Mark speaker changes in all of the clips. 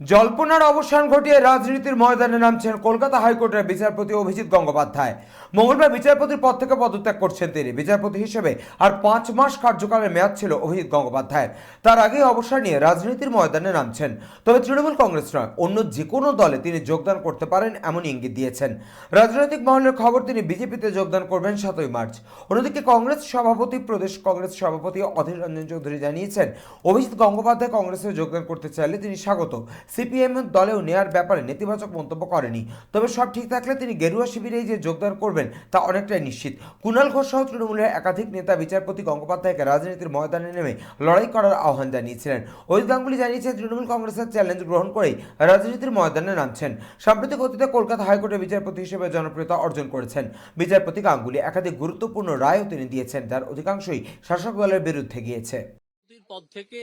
Speaker 1: জল্পনার অবসান ঘটিয়ে রাজনীতির ময়দানে নামছেন কলকাতা হাইকোর্টের বিচারপতি অভিজিৎ গঙ্গোপাধ্যায়। মঙ্গলবার বিচারপতির পদ থেকে পদত্যাগ করছেন তিনি। বিচারপতি হিসেবে আর পাঁচ মাস কার্যকালের মেয়াদ ছিল অভিজিৎ গঙ্গোপাধ্যায়ের। তার আগেই অবসর নিয়ে রাজনীতির ময়দানে নামছেন। তবে তৃণমূল কংগ্রেস নয়, অন্য যে কোনো দলে তিনি যোগদান করতে পারেন এমন ইঙ্গিত দিয়েছেন। রাজনৈতিক মহলের খবর, তিনি বিজেপিতে যোগদান করবেন সাতই মার্চ। অন্যদিকে কংগ্রেস সভাপতি, প্রদেশ কংগ্রেস সভাপতি অধীর রঞ্জন চৌধুরী জানিয়েছেন, অভিজিৎ গঙ্গোপাধ্যায় কংগ্রেসে যোগদান করতে চাইলে তিনি স্বাগত। সিপিএম দলেও নেয়ার ব্যাপারে নেতিবাচক মন্তব্য করেনি। তবে সব ঠিক থাকলে তিনি গেরুয়া শিবিরেই যে যোগদান করবেন তা অনেকটাই নিশ্চিত। কুণাল ঘোষ সহ তৃণমূলের একাধিক নেতা, বিচারপতি, গঙ্গোপাধ্যায়কে রাজনীতির ময়দানে নেমে লড়াই করার আহ্বান জানিয়েছিলেন। অজিত গাঙ্গুলি জানিয়েছেন তৃণমূল কংগ্রেসের চ্যালেঞ্জ গ্রহণ করেই রাজনীতির ময়দানে নামছেন। সাম্প্রতিক অতীতে কলকাতা হাইকোর্টের বিচারপতি হিসেবে জনপ্রিয়তা অর্জন করেছেন। বিচারপতি গাঙ্গুলি একাধিক গুরুত্বপূর্ণ রায়ও তিনি দিয়েছেন, যার অধিকাংশই শাসক দলের বিরুদ্ধে গিয়েছে।
Speaker 2: পদ থেকে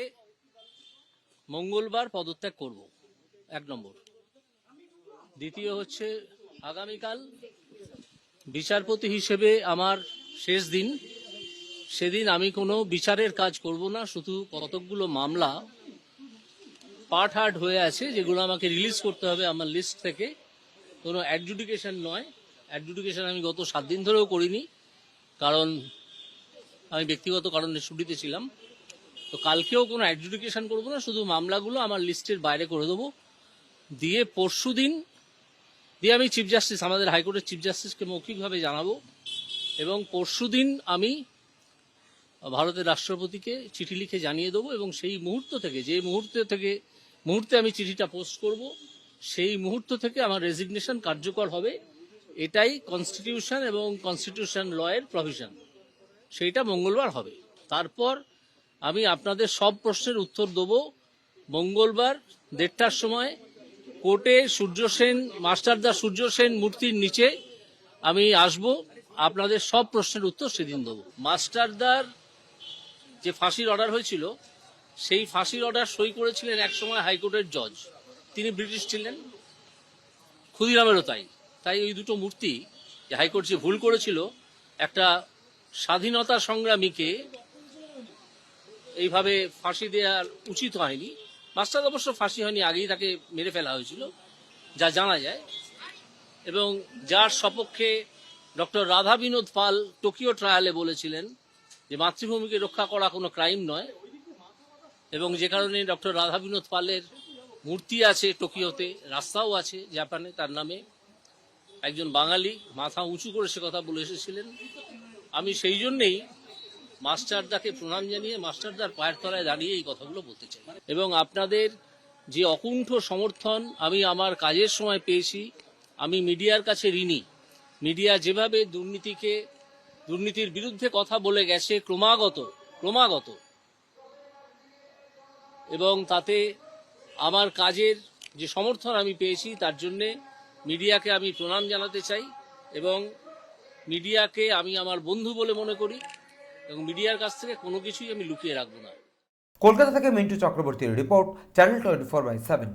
Speaker 2: মঙ্গলবার পদত্যাগ করব, এক নম্বর। দ্বিতীয় হচ্ছে, আগামীকাল বিচারপতি হিসেবে আমার শেষ দিন। সেদিন আমি কোনো বিচারের কাজ করব না, শুধু কতকগুলো মামলা পার্ট হার্ট হয়ে আছে, যেগুলো আমাকে রিলিজ করতে হবে আমার লিস্ট থেকে। কোনো অ্যাডজুডিকেশন নয়। অ্যাডজুডিকেশন আমি গত সাত দিন ধরেও করিনি, কারণ আমি ব্যক্তিগত কারণে ছুটিতে ছিলাম। তো কালকেও কোনো অ্যাডজুডিকেশন করব না, শুধু মামলাগুলো আমার লিস্টের বাইরে করে দেবো। দিয়ে পরশু দিন দিয়ে আমি চিফ জাস্টিস আমাদের হাইকোর্টের চিফ জাস্টিসকে মৌখিকভাবে জানাব এবং পরশু দিন আমি ভারতের রাষ্ট্রপতিকে চিঠি লিখে জানিয়ে দেবো এবং সেই মুহূর্ত থেকে, যে মুহূর্ত থেকে, মুহূর্তে আমি চিঠিটা পোস্ট করব, সেই মুহূর্ত থেকে আমার রেজিগনেশন কার্যকর হবে, এটাই কনস্টিটিউশন এবং কনস্টিটিউশন লয়ের প্রভিশন সেইটা মঙ্গলবার হবে। তারপর আমি আপনাদের সব প্রশ্নের উত্তর দেব মঙ্গলবার দেড়টার সময়। কোর্টে সূর্য সেন মাস্টারদা সূর্য সেন মূর্তির নিচে আমি আসব। আপনাদের সব প্রশ্নের উত্তর সেদিন দেবো। মাস্টারদার যে ফাঁসির অর্ডার হয়েছিল, সেই ফাঁসির অর্ডার সই করেছিলেন একসময় হাইকোর্টের জজ। তিনি ব্রিটিশ ছিলেন, ক্ষুদিরামেরও তাই। তাই ওই দুটো মূর্তি যে হাইকোর্ট যে ভুল করেছিল, একটা স্বাধীনতা সংগ্রামীকে এইভাবে ফাঁসি দেওয়ার উচিত হয়নি মাস্টার অবশ্য ফাঁসি হয়নি, আগেই তাকে মেরে ফেলা হয়েছিল, যা জানা যায়। এবং যার সপক্ষে ডক্টর রাধা বিনোদ পাল টোকিও ট্রায়ালে বলেছিলেন যে মাতৃভূমিকে রক্ষা করা কোনো ক্রাইম নয়, এবং যে কারণে ডক্টর রাধা বিনোদ পালের মূর্তি আছে টোকিওতে, রাস্তাও আছে জাপানে, তার নামে একজন বাঙালি, মাথা উঁচু করে সে কথা বলে এসেছিলেন। আমি সেই জন্যেই মাস্টারদাকে প্রণাম জানিয়ে মাস্টারদার পায়ের তলায় দাঁড়িয়ে এই কথাগুলো বলতে চাই। এবং আপনাদের যে অকুণ্ঠ সমর্থন আমি আমার কাজের সময় পেয়েছি, আমি মিডিয়ার কাছে ঋণী। মিডিয়া যেভাবে দুর্নীতিকে, দুর্নীতির বিরুদ্ধে কথা বলে গেছে ক্রমাগত ক্রমাগত। এবং তাতে আমার কাজের যে সমর্থন আমি পেয়েছি, তার জন্যে মিডিয়াকে আমি প্রণাম জানাতে চাই এবং মিডিয়াকে আমি আমার বন্ধু বলে মনে করি। এবং মিডিয়ার কাছ থেকে কোনো কিছুই আমি লুকিয়ে রাখব না।
Speaker 1: কলকাতা থেকে মিন্টু চক্রবর্তীর report, channel twenty four by seven.